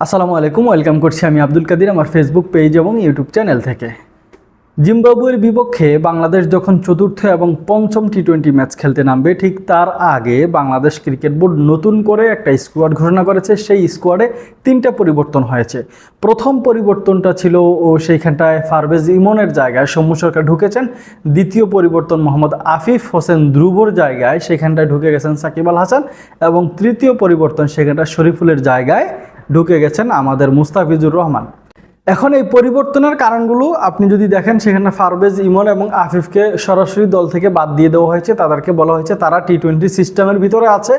আসসালামু আলাইকুম, ওয়েলকাম করছি আমি আব্দুল কাদির আমার ফেসবুক পেজ এবং ইউটিউব চ্যানেল থেকে। জিম্বাবুয়ের বিপক্ষে বাংলাদেশ যখন চতুর্থ এবং পঞ্চম টি টোয়েন্টি ম্যাচ খেলতে নামবে, ঠিক তার আগে বাংলাদেশ ক্রিকেট বোর্ড নতুন করে একটা স্কোয়াড ঘোষণা করেছে। সেই স্কোয়াডে তিনটা পরিবর্তন হয়েছে। প্রথম পরিবর্তনটা ছিল ও সেইখানটায় ফারভেজ ইমনের জায়গায়, সৌম্য সরকার ঢুকেছেন। দ্বিতীয় পরিবর্তন মোহাম্মদ আফিফ হোসেন ধ্রুবর জায়গায়, সেখানটায় ঢুকে গেছেন সাকিব আল হাসান। এবং তৃতীয় পরিবর্তন সেখানটা শরীফুলের জায়গায় ঢুকে গেছেন আমাদের মুস্তাফিজুর রহমান। এখন এই পরিবর্তনের কারণগুলো আপনি যদি দেখেন, সেখানে ফারবেজ ইমন এবং আফিফকে সরাসরি দল থেকে বাদ দিয়ে দেওয়া হয়েছে। তাদেরকে বলা হয়েছে, তারা টি টোয়েন্টি সিস্টেমের ভিতরে আছে।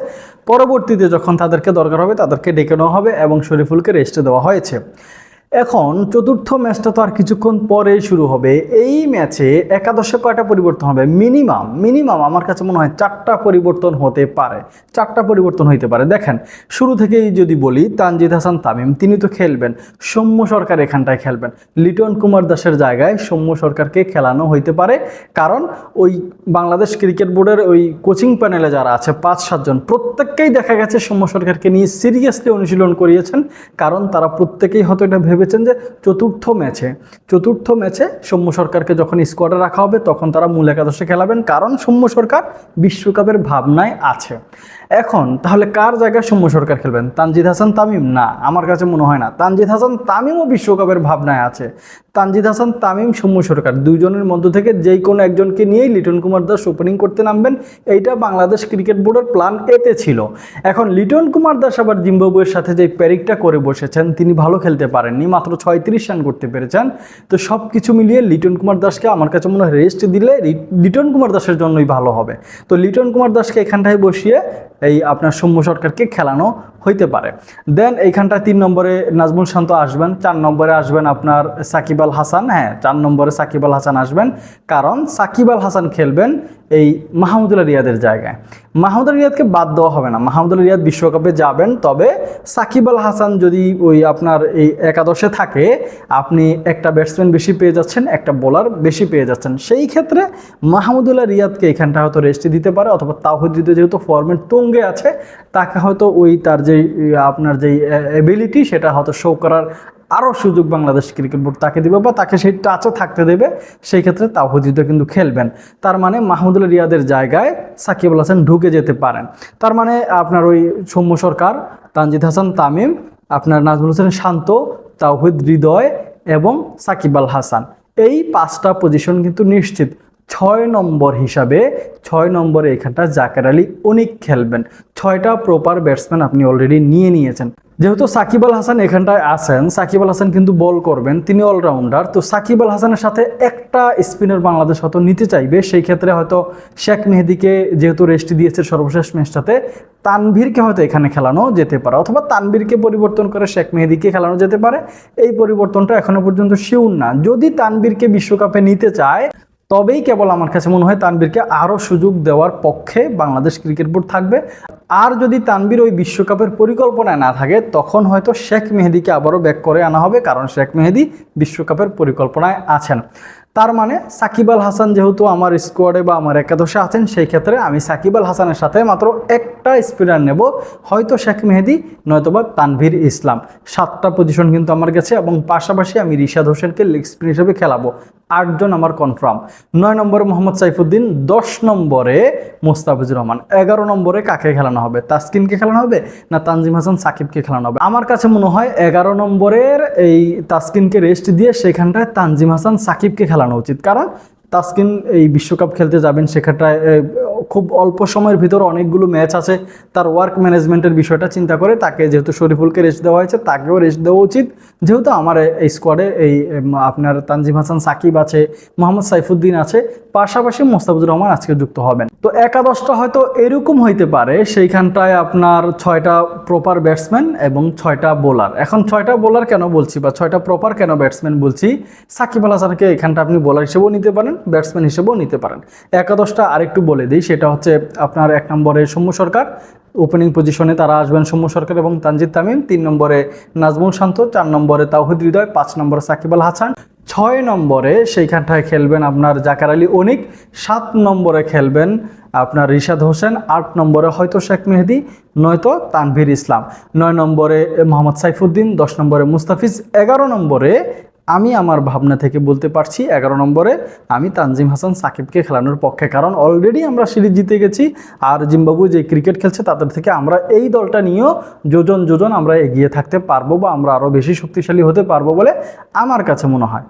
পরবর্তীতে যখন তাদেরকে দরকার হবে, তাদেরকে ডেকে নেওয়া হবে এবং শরীফুলকে রেস্টে দেওয়া হয়েছে। এখন চতুর্থ ম্যাচটা তো আর কিছুক্ষণ পরেই শুরু হবে। এই ম্যাচে একাদশে কয়টা পরিবর্তন হবে? মিনিমাম মিনিমাম আমার কাছে মনে হয় চারটা পরিবর্তন হতে পারে। চারটা পরিবর্তন হইতে পারে। দেখেন, শুরু থেকেই যদি বলি, তানজিদ হাসান, তামিম, তিনি তো খেলবেন। সৌম্য সরকার এখানটায় খেলবেন। লিটন কুমার দাসের জায়গায় সৌম্য সরকারকে খেলানো হইতে পারে। কারণ ওই বাংলাদেশ ক্রিকেট বোর্ডের ওই কোচিং প্যানেলে যারা আছে, পাঁচ সাতজন প্রত্যেককেই দেখা গেছে সৌম্য সরকারকে নিয়ে সিরিয়াসলি অনুশীলন করিয়েছেন। কারণ তারা প্রত্যেকেই হয়তো এটা ভেবেছেন যে চতুর্থ ম্যাচে চতুর্থ ম্যাচে সৌম্য সরকারকে যখন স্কোয়াডে রাখা হবে, তখন তারা মূল একাদশে খেলাবেন। কারণ সৌম্য সরকার বিশ্বকাপের ভাবনায় আছে। এখন, তাহলে কার জায়গায় সৌম্য সরকার খেলবেন? তানজিদ হাসান, তামিম? না, আমার কাছে মনে হয় না। তানজিদ হাসান, তামিমও বিশ্বকাপের ভাবনায় আছে। তানজিদ হাসান, তামিম, সৌম্য সরকার দুইজনের মধ্য থেকে যেই কোনো একজনকে নিয়েই লিটন কুমার দাস ওপেনিং করতে নামবেন। এইটা বাংলাদেশ ক্রিকেট বোর্ডের প্ল্যান এতে ছিল। এখন লিটন কুমার দাস আবার জিম্বাবুয়ের সাথে যে প্যারিকটা করে বসেছেন, তিনি ভালো খেলতে পারেননি, মাত্র ছয়ত্রিশ রান করতে পেরেছেন। তো সব কিছু মিলিয়ে লিটন কুমার দাসকে আমার কাছে মনে হয় রেস্ট দিলে লিটন কুমার দাসের জন্যই ভালো হবে। তো লিটন কুমার দাসকে এখানটায় বসিয়ে এই আপনার সৌম্য সরকারকে খেলানো হইতে পারে। দেন এইখানটায় তিন নম্বরে নাজমুল শান্ত আসবেন, চার নম্বরে আসবেন আপনার সাকিব আল হাসান। হ্যাঁ চার নম্বরে সাকিব আল হাসান আসবেন, কারণ সাকিব আল হাসান খেলবেন এই মাহমুদুল্লাহ রিয়াদের জায়গায়। মাহমুদুল্লাহ রিয়াদকে বাদ দেওয়া হবে না। মাহমুদুল্লাহ রিয়াদ বিশ্বকাপে যাবেন, তবে সাকিব আল হাসান যদি ওই আপনার এই একাদশে থাকে, আপনি একটা ব্যাটসম্যান বেশি পেয়ে যাচ্ছেন, একটা বোলার বেশি পেয়ে যাচ্ছেন। সেই ক্ষেত্রে মাহমুদুল্লাহ রিয়াদকে এখানটা হয়তো রেস্টে দিতে পারে, অথবা তাহিদ যেহেতু ফর্মেট তুঙ্গে আছে, তাকে হয়তো ওই তার যেই আপনার যেই এবিলিটি সেটা হয়তো শো করার আরও সুযোগ বাংলাদেশ ক্রিকেট বোর্ড তাকে দেবে বা তাকে সেই টাচও থাকতে দেবে, সেই ক্ষেত্রে তাহিদ কিন্তু খেলবেন। তার মানে মাহমুদুল্লাহ রিয়াদের জায়গায় সাকিব আল হাসান ঢুকে যেতে পারেন। তার মানে আপনার ওই সৌম্য সরকার, তানজিদ হাসান, তামিম, আপনার নাজমুল হোসেন শান্ত, তাওহিদ হৃদয় এবং সাকিব আল হাসান। এই পাঁচটা পজিশন কিন্তু নিশ্চিত। ছয় নম্বর হিসাবে, ছয় নম্বরে এখানটা জাকের আলী অনেক খেলবেন। ছয়টা প্রপার ব্যাটসম্যান আপনি অলরেডি নিয়ে নিয়েছেন। যেহেতু সাকিব আল হাসান এখানটায় আছেন, সাকিব আল হাসান কিন্তু বল করবেন, তিনি অলরাউন্ডার তো সাকিব আল হাসানের সাথে একটা স্পিনার বাংলাদেশ হয়তো নিতে চাইবে, সেই ক্ষেত্রে হয়তো শেখ মেহেদিকে যেহেতু রেস্ট দিয়েছে সর্বশেষ ম্যাচটাতে তানভীরকে হয়তো এখানে খেলানো যেতে পারে, অথবা তানভীরকে পরিবর্তন করে শেখ মেহেদিকে খেলানো যেতে পারে। এই পরিবর্তনটা এখনও পর্যন্ত শিউর না। যদি তানভীরকে বিশ্বকাপে নিতে চায় তবেই কেবল আমার কাছে মনে হয় তানবীরকে আরও সুযোগ দেওয়ার পক্ষে বাংলাদেশ ক্রিকেট বোর্ড থাকবে। আর যদি তানবীর ওই বিশ্বকাপের পরিকল্পনায় না থাকে, তখন হয়তো শেখ মেহেদিকে আবারও ব্যাক করে আনা হবে, কারণ শেখ মেহেদি বিশ্বকাপের পরিকল্পনায় আছেন। তার মানে সাকিব আল হাসান যেহেতু আমার স্কোয়াডে বা আমার একাদশে আছেন, সেই ক্ষেত্রে আমি সাকিব আল হাসানের সাথে মাত্র একটা স্পিনার নেব, হয়তো শেখ মেহেদি, নয়তোবা তানভীর ইসলাম। সাতটা পজিশন কিন্তু আমার কাছে, এবং পাশাপাশি আমি রিশাদ হোসেনকে লেগ স্পিন হিসেবে খেলাবো। আটজন আমার কনফার্ম নয় নম্বরে মোহাম্মদ সাইফুদ্দিন, দশ নম্বরে মোস্তাফিজুর রহমান। এগারো নম্বরে কাকে খেলানো হবে? তাসকিনকে খেলানো হবে না তানজিম হাসান সাকিবকে খেলানো হবে? আমার কাছে মনে হয় এগারো নম্বরের এই তাসকিনকে রেস্ট দিয়ে সেখানটায় তানজিম হাসান সাকিবকে খেলানো উচিত। কারণ তাসকিন এই বিশ্বকাপ খেলতে যাবেন সেখানটায় খুব অল্প সময়ের ভিতর অনেকগুলো ম্যাচ আছে। তার ওয়ার্ক ম্যানেজমেন্টের বিষয়টা চিন্তা করে তাকে যেহেতু শরীফুলকে রেস্ট দেওয়া হয়েছে, তাকেও রেস্ট দেওয়া উচিত। যেহেতু আমার এই স্কোয়াডে এই আপনার তানজিম হাসান সাকিব আছে, মোহাম্মদ সাইফুদ্দিন আছে পাশাপাশি মোস্তাফিজুর রহমান আজকে যুক্ত হবেন। তো একাদশটা হয়তো এরকম হইতে পারে, সেইখানটায় আপনার ছয়টা প্রপার ব্যাটসম্যান এবং ছয়টা বোলার এখন ছয়টা বোলার কেন বলছি বা ছয়টা প্রপার কেন ব্যাটসম্যান বলছি? সাকিব আল হাসানকে এখানটা আপনি বোলার হিসেবেও নিতে পারেন ব্যাটসম্যান হিসেবেও নিতে পারেন। একাদশটা আরেকটু বলে দিই, সেটা হচ্ছে আপনার এক নম্বরে সৌম্য সরকার ওপেনিং পজিশনে তারা আসবেন সৌম্য সরকার এবং তানজিদ তামিম, তিন নম্বরে নাজমুল শান্ত, চার নম্বরে তাওহিদ হৃদয়, পাঁচ নম্বরে সাকিব আল হাসান। ছয় নম্বরে সেইখানটায় খেলবেন আপনার জাকার আলী অনিক, সাত নম্বরে খেলবেন আপনার রিশাদ হোসেন, আট নম্বরে হয়তো শেখ মেহেদি, নয়তো তানভীর ইসলাম। নয় নম্বরে মোহাম্মদ সাইফুদ্দিন, দশ নম্বরে মুস্তাফিজ, এগারো নম্বরে আমি আমার ভাবনা থেকে বলতে পারছি, এগারো নম্বরে আমি তানজিম হাসান সাকিবকে খেলানোর পক্ষে, কারণ অলরেডি আমরা সিরিজ জিতে গেছি, আর জিম্বাবু যে ক্রিকেট খেলছে তাদের থেকে আমরা এই দলটা নিয়েও যোজন যোজন আমরা এগিয়ে থাকতে পারব বা আমরা আরও বেশি শক্তিশালী হতে পারব বলে আমার কাছে মনে হয়।